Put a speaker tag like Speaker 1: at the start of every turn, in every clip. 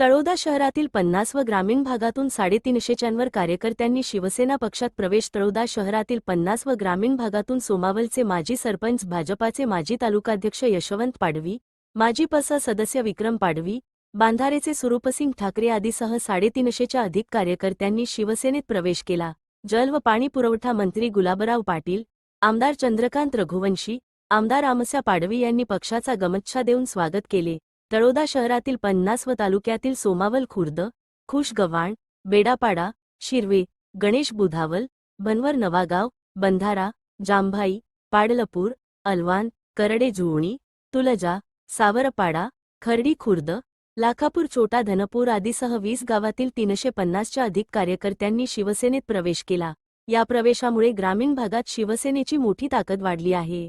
Speaker 1: तळोदा शहरातील पन्नास व ग्रामीण भागातून साडेतीनशेच्यांवर कार्यकर्त्यांनी शिवसेना पक्षात प्रवेश तळोदा शहरातील पन्नास व ग्रामीण भागातून सोमावलचे माजी सरपंच भाजपाचे माजी तालुकाध्यक्ष यशवंत पाडवी माजी पसा सदस्य विक्रम पाडवी बांधारेचे सुरूपसिंग ठाकरे आदीसह साडेतीनशेच्या अधिक कार्यकर्त्यांनी शिवसेनेत प्रवेश केला. जल व पाणी पुरवठा मंत्री गुलाबराव पाटील आमदार चंद्रकांत रघुवंशी आमदार आमस्या पाडवी यांनी पक्षाचा गमच्छा देऊन स्वागत केले. तळोदा शहरातील पन्नास व तालुक्यातील सोमावल खुर्द खुशगव्हाण बेडापाडा शिरवे गणेश बुधावल बनवर नवागाव बंधारा जांभाई पाडलपूर अलवान करडे जुवणी तुलजा सावरपाडा खर्डी खुर्द लाखापूर छोटा धनपूर आदीसह वीस गावातील तीनशे पन्नासच्या अधिक कार्यकर्त्यांनी शिवसेनेत प्रवेश केला. या प्रवेशामुळे ग्रामीण भागात शिवसेनेची मोठी ताकद वाढली आहे.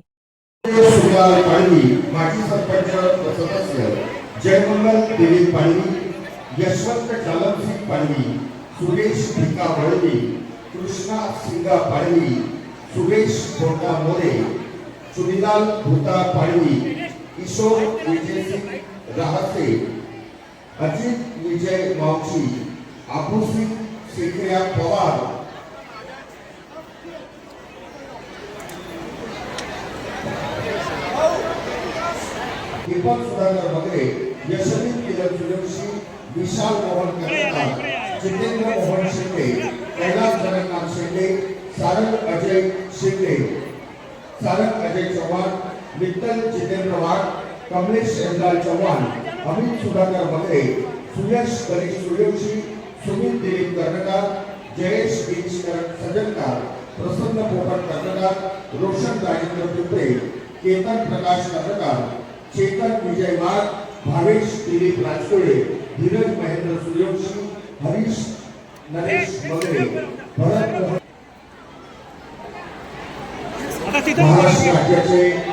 Speaker 2: जयमंगल देवी पांडवी यशवंत जालम सिंह पांडवी सुरेश भिका वळवी कृष्णा सिंगा पांडवी सुरेश बोटा मोरे सुनीलाल भूता पांडवी किशोर विजय सिंह राहते, अजित विजय मावशी आपू सिंह सेकरिया पवार। दीपक सुधाकर वगैरे यशवी किरण विशाल मोहन कर्णकार जितेंद्र मोहन शिंदे कैलास जगन्नाथ शिंदे सारंग अजय शिंदे सारंग अजय चव्हाण विठ्ठल जितेंद्र वाघ कमलेश यशलाल चव्हाण अमित सुधाकर वगैरे सुयश गणेश सूर्यवंशी सुमित दिलीप कर्णकार जयेश गिरीश सजनकार प्रसन्न पोपट कर्णकार रोशन राजेंद्र पिंपळे केतन प्रकाश कर्णकार ચેતન વિજયવાડ ભાવેશ દિલીપ રાજકોડે ધીરજ મહેન્દ્ર સૂર્યવંશી હરીશ નરેશ વગેરે
Speaker 3: ભરત મહારાષ્ટ્ર
Speaker 2: રાજ્ય છે.